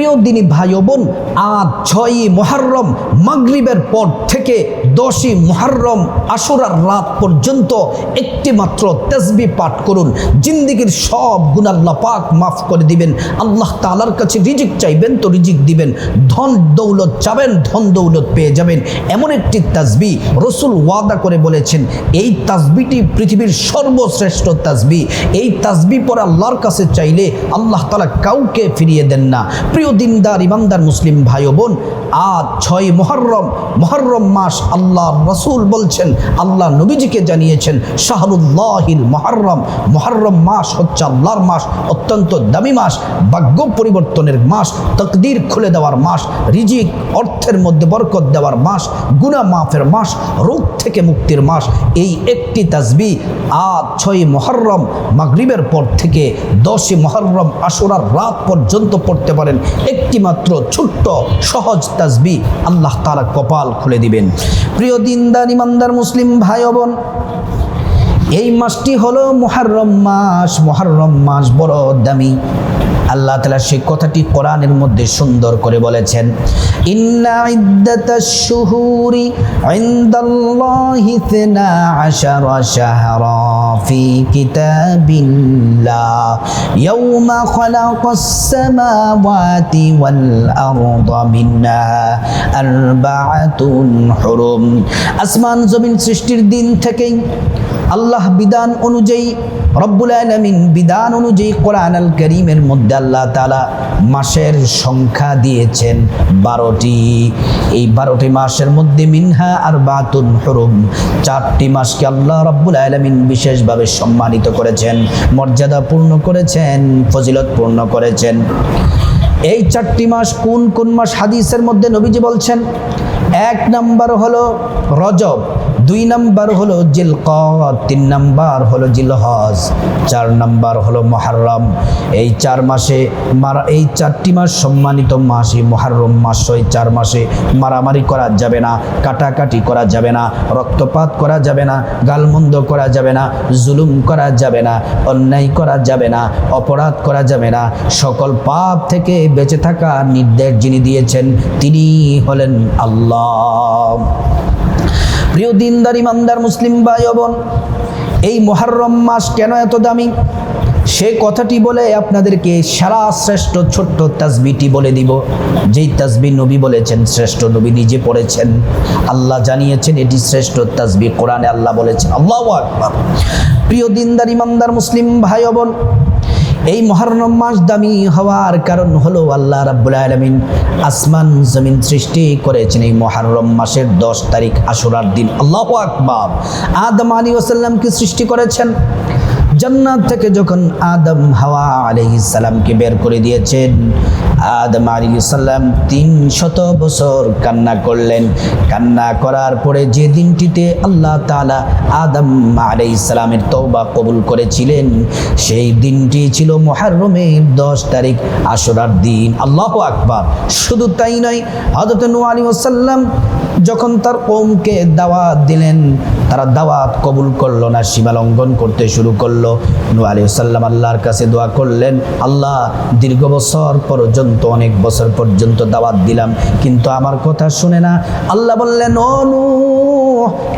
প্রিয় দিনী ভাই বোন, আজ ছয়ই মহারম মাগরিবের পর থেকে দশই মহারম আশুরার রাত পর্যন্ত একটি মাত্র তেসবি পাঠ করুন। জিন্দিগির সব গুণাল্লা পাক মাফ করে দিবেন। আল্লাহ তালার কাছে রিজিক চাইবেন তো রিজিক দিবেন। ধন দৌলত চাবেন, ধন দৌলত পেয়ে যাবেন। এমন একটি তাজবি রসুল ওয়াদা করে বলেছেন, এই তাজবিটি পৃথিবীর সর্বশ্রেষ্ঠ তাজবি এই তাজবি পর আল্লাহর কাছে চাইলে আল্লাহ তালা কাউকে ফিরিয়ে দেন না। প্রিয় দিনদার ইমানদার মুসলিম ভাই বোন, আজ ছয় মহরম মহরম মাস আল্লাহ রসুল বলছেন, আল্লাহ নবীজিকে জানিয়েছেন, শাহরুল্লাহিল মহরম মহরম মাস হচ্ছে আল্লাহর মাস, অত্যন্ত দামি মাস, ভাগ্য পরিবর্তনের মাস, তকদির খুলে দেওয়ার মাস, রিজিক, অর্থের মধ্যে বরকত দেওয়ার মাস গুনা মাফের মাস, রোগ থেকে মুক্তির মাস, এই একটি তাসবি আজ ছয় মহরম মাগরিবের পর থেকে দশই মহরম আশুরার রাত পর্যন্ত পড়তে পারেন। একটি মাত্র ছোট্ট, সহজ তাজবি আল্লাহ তারা কপাল খুলে দিবেন। প্রিয় দিনদার, ইমানদার মুসলিম ভাই বোন, এই মাসটি হলো মহারম মাস। মহারম মাস বড় দামি। আল্লাহ তালা সেই কথাটি কোরআনের মধ্যে সুন্দর করে বলেছেন, ইন্না ইদ্দাতাশ শুহুরি ইনদাল্লাহি ইসনা আশারা শাহরা ফি কিতাবিল্লাহ। ইয়াউমা খালাকাস সামাওয়াতি ওয়াল আরদা মিনহা আরবাআতুন হুরুম। আসমান জমিন সৃষ্টির দিন থেকেই আল্লাহ বিধান অনুযায়ী, রব্বুল আলমিন বিধান অনুযায়ী কোরআন আল করিমের মধ্যে আল্লাহ তালা মাসের সংখ্যা দিয়েছেন বারোটি। এই বারোটি মাসের মধ্যে মিনহা আর বাতুন হরুম। চারটি মাসকে আল্লাহ রব্বুল আলমিন বিশেষভাবে সম্মানিত করেছেন, মর্যাদা পূর্ণ করেছেন, ফজিলত পূর্ণ করেছেন। এই চারটি মাস কোন কোন মাস হাদিসের মধ্যে নবীজি বলছেন? এক নম্বর হলো রজব। দুই নাম্বার হলো জিলকদ তিন নাম্বার হলো জিলহজ, চার নাম্বার হলো মহারম। এই চার মাসে মারা, এই চারটি মাস সম্মানিত মাস এই মহারম মাস এই চার মাসে মারামারি করা যাবে না, কাটাকাটি করা যাবে না, রক্তপাত করা যাবে না, গালমন্দ করা যাবে না, জুলুম করা যাবে না, অন্যায় করা যাবে না, অপরাধ করা যাবে না। সকল পাপ থেকে বেঁচে থাকা নির্দেশ যিনি দিয়েছেন তিনি হলেন আল্লাহ। প্রিয় দিনদার ইমানদার মুসলিম ভাই বোন, এই মহারম মাস কেন এত দামি? সে কথাটি বলে আপনাদেরকে সারা শ্রেষ্ঠ ছোট্ট তাসবিটি বলে দিব। যেই তাসবি নবী বলেছেন, শ্রেষ্ঠ নবী নিজে পড়েছেন। আল্লাহ জানিয়েছেন, এটি শ্রেষ্ঠ তাসবি কোরআনে আল্লাহ বলেছেন। আল্লাহ প্রিয় দিনদার, ইমানদার মুসলিম ভাই বোন এই মহারণম মাস দামি হওয়ার কারণ হলো আল্লাহ রাব্বুল আলমিন আসমান জমিন সৃষ্টি করেছেন এই মহারণম মাসের দশ তারিখ আশুরার দিন। আল্লাহ আকবাব আদম আলী ওসাল্লামকে সৃষ্টি করেছেন। জান্নাত থেকে যখন আদম হাওয়া আলহিসাল্লামকে বের করে দিয়েছেন আদম আলী সাল্লাম তিন শত বছর কান্না করলেন। কান্না করার পরে যে দিনটিতে আল্লাহ তালা আদম আলাই ইসলামের তৌবা কবুল করেছিলেন, সেই দিনটি ছিল মহারমের দশ তারিখ আসরার দিন। আল্লাহ আকবার। শুধু তাই নয় হজরত নু যখন তার ওমকে দাওয়াত দিলেন, তারা দাওয়াত কবুল করল না, সীমা লঙ্ঘন করতে শুরু করল। নু আলী সাল্লাম আল্লাহর কাছে দোয়া করলেন, আল্লাহ, দীর্ঘ বছর পর্যন্ত অনেক বছর পর্যন্ত দাওয়াত দিলাম, কিন্তু আমার কথা শুনে না। আল্লাহ বললেন, ও নু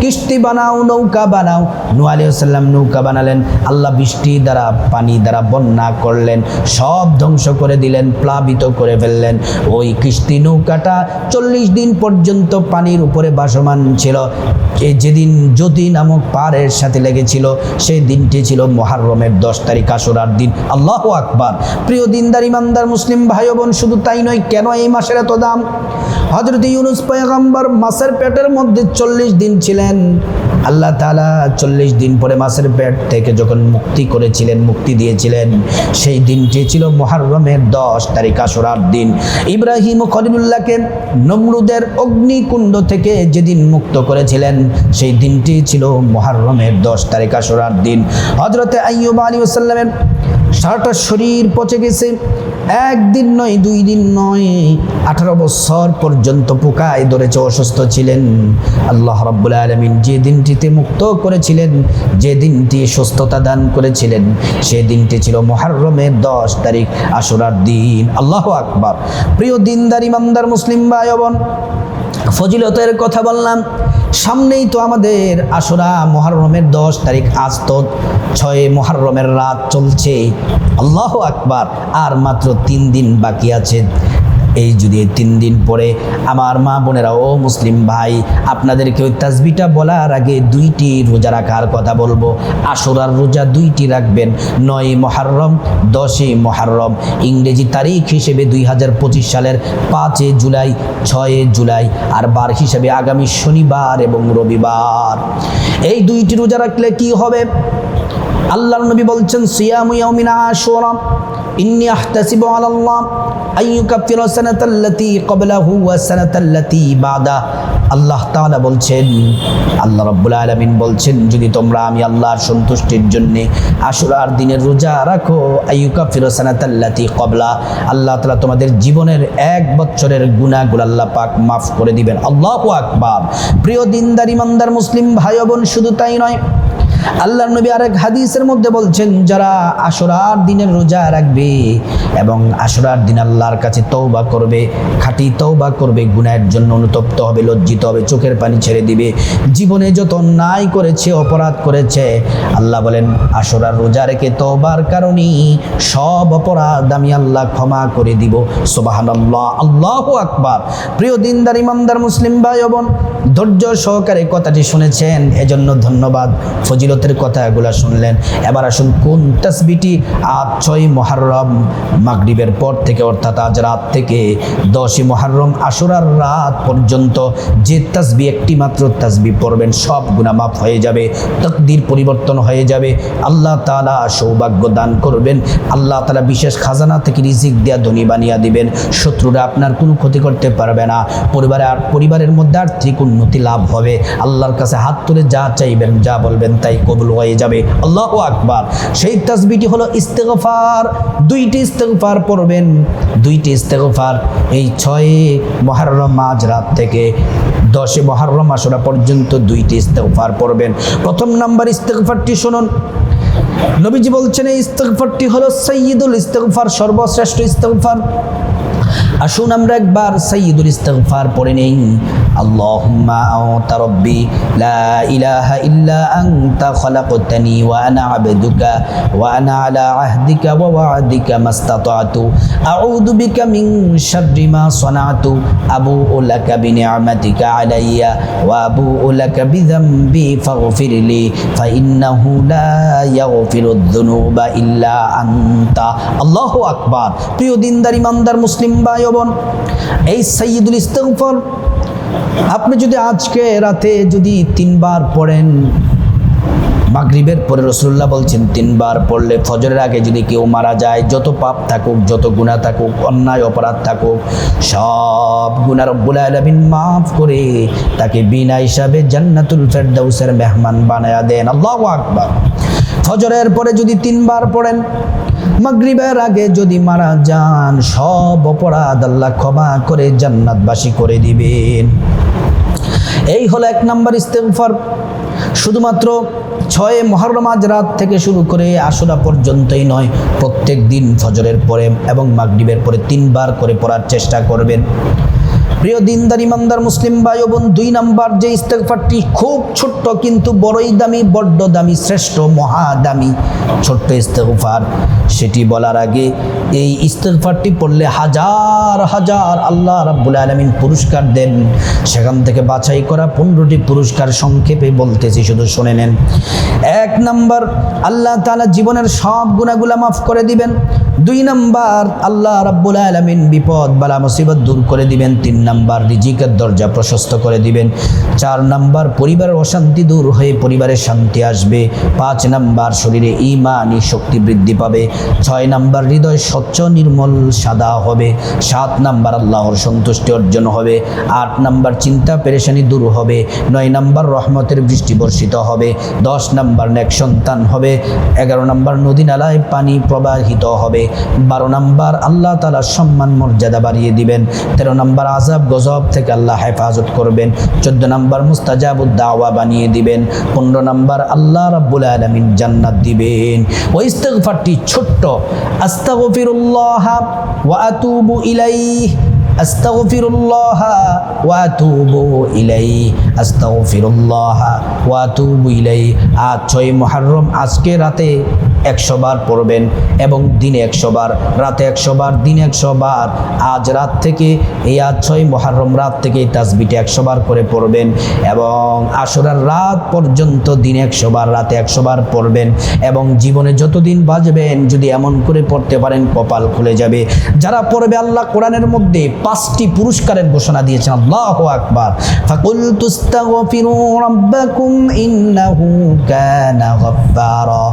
কিস্তি বানাও, নৌকা বানাও। নু আলী সাল্লাম নৌকা বানালেন। আল্লাহ বৃষ্টি দ্বারা, পানি দ্বারা বন্যা করলেন, সব ধ্বংস করে দিলেন, প্লাবিত করে ফেললেন। ওই কিস্তি নৌকাটা চল্লিশ দিন পর্যন্ত পানির উপরে বাসমান ছিল। যেদিন জ্যোতি নামক পাহাড়ের সাথে লেগেছিল, সেই দিনটি ছিল মহারমের দশ তারিখ আশুরার দিন। আল্লাহ আকবার। প্রিয় দিনদার, ইমানদার, মুসলিম ভাই বোন শুধু তাই নয়, কেন এই মাসের এত দাম? হজরত ইউনুস পয়গম্বর মাসের পেটের মধ্যে চল্লিশ দিন ছিলেন। আল্লাহ তালা চল্লিশ দিন পরে মাসের পেট থেকে যখন মুক্তি করেছিলেন, মুক্তি দিয়েছিলেন, সেই দিনটি ছিল মহারমের দশ তারিখ আশুরার দিন। ইব্রাহিম খলিলুল্লাহকে নমরুদের অগ্নিকুণ্ড থেকে যেদিন মুক্ত করেছিলেন, সেই দিনটি ছিল মহারমের দশ তারিখ আশুরার দিন। হজরতে আইয়ুব আলী ওসাল্লামের সারাটা শরীর পচে গেছে। একদিন নয়, দুই দিন নয়, আঠারো বছর পর্যন্ত পোকায় ধরেছে, অসুস্থ ছিলেন। আল্লাহ রাব্বুল আলমিন যে দিনটিতে মুক্ত করেছিলেন, যে দিনটি সুস্থতা দান করেছিলেন, সে দিনটি ছিল মহারমের দশ তারিখ আশুরার দিন। আল্লাহ আকবার। প্রিয় দিনদার, ইমানদার, মুসলিম ভাই বোন ফজিলতের কথা বললাম। সামনেই তো আমাদের আসরা মহারমের দশ তারিখ, আজ তো ছয় মহারমের রাত চলছে। আল্লাহ আকবার, আর মাত্র তিন দিন বাকি আছে। এই যদি তিন দিন পরে আমার মা বোনেরা, ও মুসলিম ভাই আপনাদেরকে ওই তাসবিটা বলার আগে দুইটি রোজা রাখার কথা বলব। আশুরার রোজা দুইটি রাখবেন। নয় মহারম, দশই মহারম। ইংরেজি তারিখ হিসেবে দুই হাজার পঁচিশ সালের পাঁচে জুলাই, ছয়ে জুলাই আর বার হিসেবে আগামী শনিবার এবং রবিবার। এই দুইটি রোজা রাখলে কি হবে? আল্লাহর নবী বলছেন, সিয়ামু ইয়াউমিন আশুরা। ইন্নী আহতাসিবু আলাল্লাহ আন ইউকাফিরা সানাতাল্লাতী ক্বাবলাহু ওয়া সানাতাল্লাতী বাদা। আল্লাহ তাআলা বলছেন, আল্লাহ রাব্বুল আলামিন বলছেন, যদি তোমরা আমি আল্লাহর সন্তুষ্টির জন্য আশুরার দিনের রোজা রাখো আইয়ুকাফিরা সানাতাল্লাতী ক্বাবলা, আল্লাহ তাআলা তোমাদের জীবনের এক বছরের গুনাহগুলো আল্লাহ পাক মাফ করে দিবেন। আল্লাহু আকবার। প্রিয় দিনদার, ইমানদার, মুসলিম ভাই বোন, শুধু তাই নয় আল্লাহ নবী আরেক হাদিসের মধ্যে বলছেন, যারা আশুরার দিনের রোজা রাখবে এবং আশুরার দিন আল্লাহর কাছে তৌবা করবে, খাঁটি তৌবা করবে, গুনাহের জন্য অনুতপ্ত হবে, লজ্জিত হবে, চোখের পানি ছেড়ে দিবে, জীবনে যত নাই করেছে, অপরাধ করেছে, আল্লাহ বলেন, আশুরার রোজা রেখে তৌবার কারণেই সব অপরাধ আমি আল্লাহ ক্ষমা করে দিব। সুবহানাল্লাহ, আল্লাহু আকবার। প্রিয় দিনদার, ইমানদার, মুসলিম ভাই বোন, ধৈর্য সহকারে কথাটি শুনেছেন, এজন্য ধন্যবাদ। ফজিলতের কথা এগুলা শুনলেন। এবার আসুন, কোন তসবিটি আজ ছয় মহারম মাগরিবের পর থেকে, অর্থাৎ আজ রাত থেকে দশই মহারম আশুরার রাত পর্যন্ত যে তসবি একটি মাত্র তসবি পড়বেন, সব গুণা মাফ হয়ে যাবে, তকদির পরিবর্তন হয়ে যাবে, আল্লাহ তালা সৌভাগ্য দান করবেন, আল্লাহ তালা বিশেষ খাজানা থেকে রিজিক দেয়া ধনী বানিয়ে দিবেন, শত্রুরা আপনার কোনো ক্ষতি করতে পারবে না, পরিবারে আর পরিবারের মধ্যে আর্থিক উন্নতি লাভ হবে, আল্লাহর কাছে হাত তুলে যা চাইবেন, যা বলবেন তাই কবুল হয়ে যাবে। আল্লাহ আকবার। সেই তাসবিটি হলো ইস্তেগফার। দুইটি ইস্তেগফার পড়বেন। দুইটি ইস্তেগফার এই ছয় মহারম মাঝ রাত থেকে দশে মহারম আসরা পর্যন্ত দুইটি ইস্তেগফার পড়বেন। প্রথম নাম্বার ইস্তেগফারটি শুনুন। নবীজি বলছেন, এই ইস্তেগফারটি হলো সৈয়দুল ইস্তেগফার, সর্বশ্রেষ্ঠ ইস্তেগফার। আসুন আমরা একবার সৈয়দুল ইস্তেগফার পড়ে নেই। আল্লাহুম্মা আনতা রব্বি, লা ইলাহা ইল্লা আনতা খলাকতানি ওয়া আনা আবদুকা ওয়া আনা আলা আহদিকা ওয়া ওয়া'দিকা মাস্তাতাতু। আউযু বিকা মিন শাররি মা সানাতু। আবুউ লাকা বিনি'মাতিকা আলাইয়া ওয়া আবুউ লাকা বিযামবি ফাগফির লি ফাইন্নাহু লা ইয়াগফিরুদ যুনুবা ইল্লা আনতা। আল্লাহু আকবার। প্রিয় দিনদার, ইমানদার, মুসলিম ভাই বোন এই সৈয়দুল ইস্তফর আপনি যদি আজকে রাতে যদি তিনবার পড়েন মাগরিবের পরে রসুল্লাহ বলছেন, তিনবার পড়লে ফজরের আগে যদি কেউ মারা যায়, যত পাপ থাকুক, যত গুণা থাকুক, অন্যায়, অপরাধ থাকুক, সব গুণা রব্বুল আলামিন মাফ করে তাকে বিনা হিসাবে জান্নাতুল ফেরদাউসের মেহমান বানায়া দেন। আল্লাহু আকবার। ফজরের পরে যদি তিনবার পড়েন, মাগরিবের আগে যদি মারা যান, সব অপরাধ আল্লাহ ক্ষমা করে জান্নাতবাসী করে দিবেন। এই হলো এক নাম্বার ইস্তেগফার। শুধুমাত্র ছয় মহরমাজ রাত থেকে শুরু করে আশুরা পর্যন্তই নয়, প্রত্যেক দিন ফজরের পরে এবং মাগরিবের পরে তিনবার করে পড়ার চেষ্টা করবেন। প্রিয় দিনদার, ইমানদার, মুসলিম ভাই বোন দুই নাম্বার যে ইস্তেগফারটি খুব ছোট্ট কিন্তু বড়ই দামি, বড্ড দামি, শ্রেষ্ঠ মহাদামি ছোট্ট ইস্তেগফার, সেটি বলার আগে এই ইস্তেগফারটি পড়লে হাজার হাজার আল্লাহ রাব্বুল আলামিন পুরস্কার দেন। সেখান থেকে বাছাই করা পনেরোটি পুরস্কার সংক্ষেপে বলতেছি, শুধু শুনে নেন। এক নাম্বার, আল্লাহ তাআলা জীবনের সব গুণাগুলা মাফ করে দিবেন। দুই নাম্বার, আল্লাহ রাব্বুল আলামিন বিপদ, বালা মুসিবত দূর করে দিবেন। তিন নাম্বার রিজিকের দরজা প্রশস্ত করে দিবেন। চার নাম্বার, পরিবারের অশান্তি দূর হয়ে পরিবারের শান্তি আসবে। পাঁচ নাম্বার, শরীরে ইমানি শক্তি বৃদ্ধি পাবে। ছয় নাম্বার, হৃদয় স্বচ্ছ, নির্মল, সাদা হবে। সাত নাম্বার, আল্লাহর সন্তুষ্টি অর্জন হবে। আট নাম্বার, চিন্তা পেরেশানি দূর হবে। নয় নাম্বার, রহমতের বৃষ্টি বর্ষিত হবে। দশ নাম্বার, নেক সন্তান হবে। এগারো নাম্বার নদী নালায় পানি প্রবাহিত হবে। বারো নাম্বার, আল্লাহ তালার সম্মান মর্যাদা বাড়িয়ে দিবেন। তেরো নাম্বার আজাব গজব থেকে আল্লাহ হেফাজত করবেন। চোদ্দ নম্বর মুস্তাজাবুদ দাওয়া বানিয়ে দিবেন। পনেরো নম্বর আল্লাহ রাব্বুল আলমিন জান্নাত দিবেন। ওই ইস্তেকফারটি ছোট্ট। আস্তাগফিরুল্লাহ ওয়া আতুবু ইলাইহি। আস্তাগফিরুল্লাহ ওয়া আতুবু ইলাইহি, আস্তাগফিরুল্লাহ ওয়া আতুবু ইলাইহি। আজ ছয় মুহররম আজকে রাতে একশো বার পড়বেন এবং দিনে একশো বার, রাতে একশো বার, দিনে একশো বার। আজ রাত থেকে এই আজ ছয় মহারম রাত থেকে এই একশো বার করে পড়বেন এবং আসরার রাত পর্যন্ত দিনে একশো বার, রাতে একশো বার পড়বেন এবং জীবনে যতদিন বাজবেন যদি এমন করে পড়তে পারেন, কপাল খুলে যাবে। যারা পড়বে আল্লাহ কোরআনের মধ্যে পাঁচটি পুরস্কারের ঘোষণা দিয়েছেন। আল্লাহ আকবার। ফাকুল তুস্তাগফিরু রাব্বাকুম ইন্নাহু কানা গাফফারা।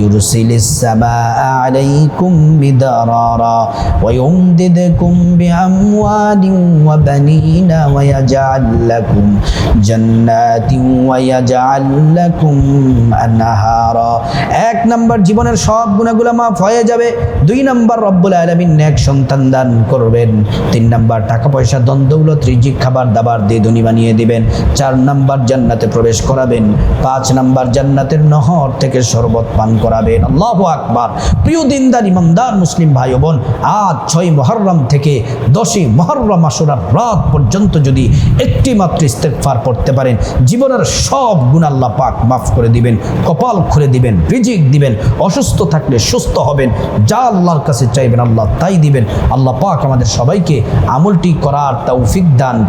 ইউরসিলিস সামাআ আলাইকুম মিদরারা ওয়া ইউমদিদকুম বিআমওয়ালিন ওয়া বানিনা ওয়া ইয়াজআল লাকুম জান্নাতিন ওয়া ইয়াজআল লাকুম আনহারা। এক নাম্বার জীবনের সব গুনাহগুলো মাফ হয়ে যাবে। দুই নাম্বার রব্বুল আলামিন নেক সন্তান দান করবেন। তিন নাম্বার টাকা পয়সা দ্বন্দ্বগুলো ত্রিজিক খাবার দাবার দিয়ে ধনী বানিয়ে দিবেন। চার নাম্বার, জান্নাতে প্রবেশ করাবেন। পাঁচ নাম্বার, জান্নাতের নহর থেকে শরবত পান করাবেন। আল্লাহ আকবার। প্রিয় দিনদার, ইমানদার মুসলিম ভাই বোন, আজ ছয় মহরম থেকে দশই মহরম আসরার রাত পর্যন্ত যদি একটি মাত্র ইস্তেকফার পড়তে পারেন, জীবনের সব গুণ আল্লাহ পাক মাফ করে দিবেন, কপাল খুলে দিবেন, রিজিক দিবেন, অসুস্থ থাকলে সুস্থ হবেন, যা আল্লাহর কাছে চাইবেন আল্লাহ তাই দিবেন। আল্লাহ পাক আমাদের সবাইকে আমলটি করার তৌফিক দান